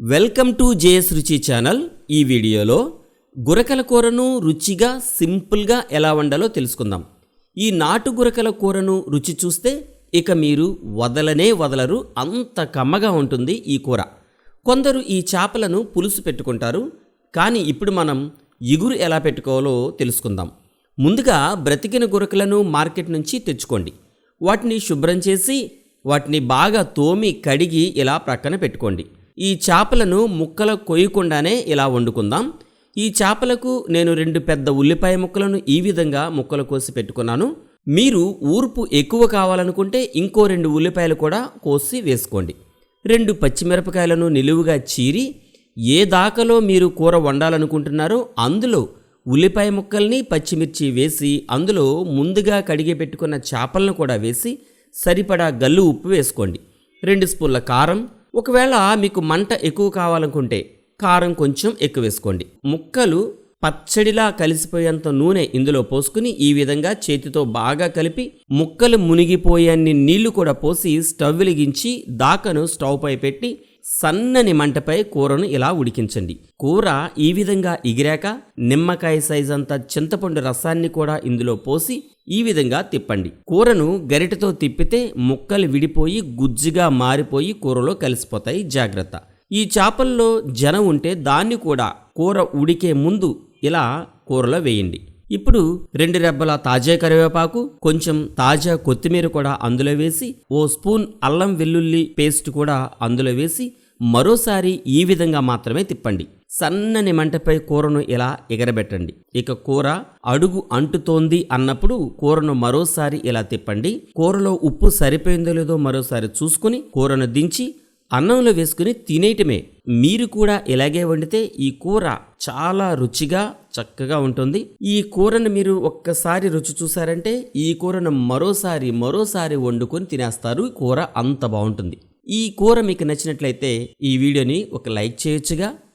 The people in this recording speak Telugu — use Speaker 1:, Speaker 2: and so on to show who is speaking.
Speaker 1: Welcome to JS Ruchi channel. ఈ వీడియోలో గురకల కూరను రుచిగా సింపుల్గా ఎలా వండాలో తెలుసుకుందాం. ఈ నాటు గురకల కూరను రుచి చూస్తే ఇక మీరు వదలనే వదలరు అంత కమ్మగా ఉంటుంది ఈ కూర. కొందరు ఈ చేపలను పులుసు పెట్టుకుంటారు కానీ ఇప్పుడు మనం ఇగురు ఎలా పెట్టుకోవాలో తెలుసుకుందాం. ముందుగా బ్రతికిన గురకలను మార్కెట్ నుంచి తెచ్చుకోండి. వాటిని శుభ్రం చేసి వాటిని బాగా తోమి కడిగి ఇలా ప్రక్కన పెట్టుకోండి. ఈ చేపలను ముక్కలు కొయ్యకుండానే ఇలా వండుకుందాం. ఈ చేపలకు నేను రెండు పెద్ద ఉల్లిపాయ ముక్కలను ఈ విధంగా ముక్కలు కోసి పెట్టుకున్నాను. మీరు ఊర్పు ఎక్కువ కావాలనుకుంటే ఇంకో రెండు ఉల్లిపాయలు కూడా కోసి వేసుకోండి. రెండు పచ్చిమిరపకాయలను నిలువుగా చీరి ఏ దాకలో మీరు కూర వండాలనుకుంటున్నారో అందులో ఉల్లిపాయ ముక్కల్ని పచ్చిమిర్చి వేసి అందులో ముందుగా కడిగి పెట్టుకున్న చేపలను కూడా వేసి సరిపడా గల్లు ఉప్పు వేసుకోండి. రెండు స్పూన్ల కారం ఒకవేళ మీకు మంట ఎక్కువ కావాలనుకుంటే కారం కొంచెం ఎక్కువ వేసుకోండి. ముక్కలు పచ్చడిలా కలిసిపోయేంత నూనె ఇందులో పోసుకుని ఈ విధంగా చేతితో బాగా కలిపి ముక్కలు మునిగిపోయేన్ని నీళ్ళు కూడా పోసి స్టవ్ వెలిగించి దాకను స్టవ్ పై పెట్టి సన్నని మంటపై కూరను ఇలా ఉడికించండి. కూర ఈ విధంగా ఎగిరాక నిమ్మకాయ సైజ్ అంత చింతపండు రసాన్ని కూడా ఇందులో పోసి ఈ విధంగా తిప్పండి. కూరను గరిటతో తిప్పితే ముక్కలు విడిపోయి గుజ్జుగా మారిపోయి కూరలో కలిసిపోతాయి. జాగ్రత్త. ఈ చేపల్లో జనం ఉంటే దాన్ని కూడా కూర ఉడికే ముందు ఇలా కూరలో వేయండి. ఇప్పుడు రెండు రెబ్బల తాజా కరివేపాకు కొంచెం తాజా కొత్తిమీర కూడా అందులో వేసి ఓ స్పూన్ అల్లం వెల్లుల్లి పేస్ట్ కూడా అందులో వేసి మరోసారి ఈ విధంగా మాత్రమే తిప్పండి. సన్నని మంటపై కూరను ఇలా ఎగరబెట్టండి. ఇక కూర అడుగు అంటుతోంది అన్నప్పుడు కూరను మరోసారి ఇలా తిప్పండి. కూరలో ఉప్పు సరిపోయిందో లేదో మరోసారి చూసుకుని కూరను దించి అన్నంలో వేసుకుని తినేయటమే. మీరు కూడా ఇలాగే వండితే ఈ కూర చాలా రుచిగా చక్కగా ఉంటుంది. ఈ కూరను మీరు ఒక్కసారి రుచి చూసారంటే ఈ కూరను మరోసారి మరోసారి వండుకొని తినేస్తారు. కూర అంత బాగుంటుంది. ఈ కూర మీకు నచ్చినట్లయితే ఈ వీడియోని ఒక లైక్ చేయొచ్చుగా.